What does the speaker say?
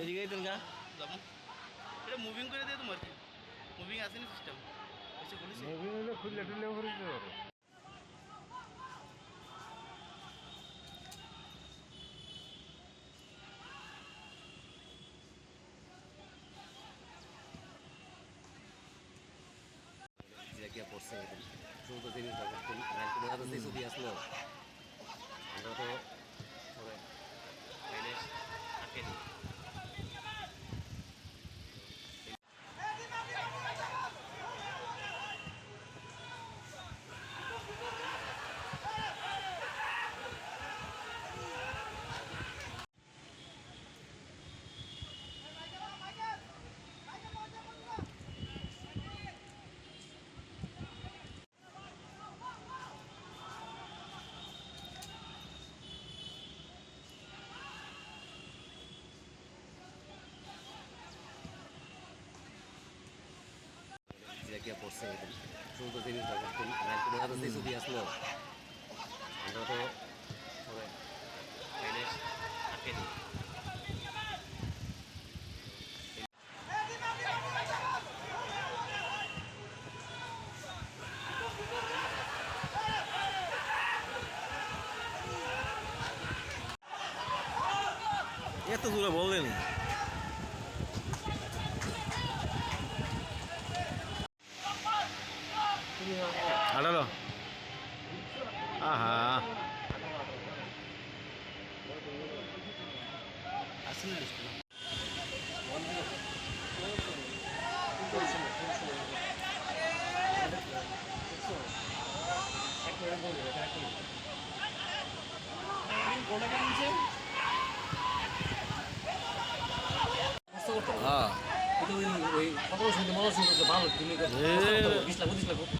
এদিকে দিন গা যেমন এটা মুভিং করে দিয়ে তোমার। কি মুভিং আসেনি সিস্টেম মুভি হলে খুললে টুললে করে দিতে পারো। জিরাকিয়া পড়ছে শুধু তো জিনিস ব্যাপার র্যাঙ্ক দেখা যাচ্ছে ছবি আসলো আমরা তো জিরাকিয়া পড়ছে শুধু তো জিনিস ব্যাপার র্যাঙ্ক দেখা যাচ্ছে ছবি আসলো আমরা তো দিই এত দূরে বললেন? হ্যাঁ ওই সতেরো শুনতে মজা শুনতে ভালো বিশ লাখ পঁচিশ লাখ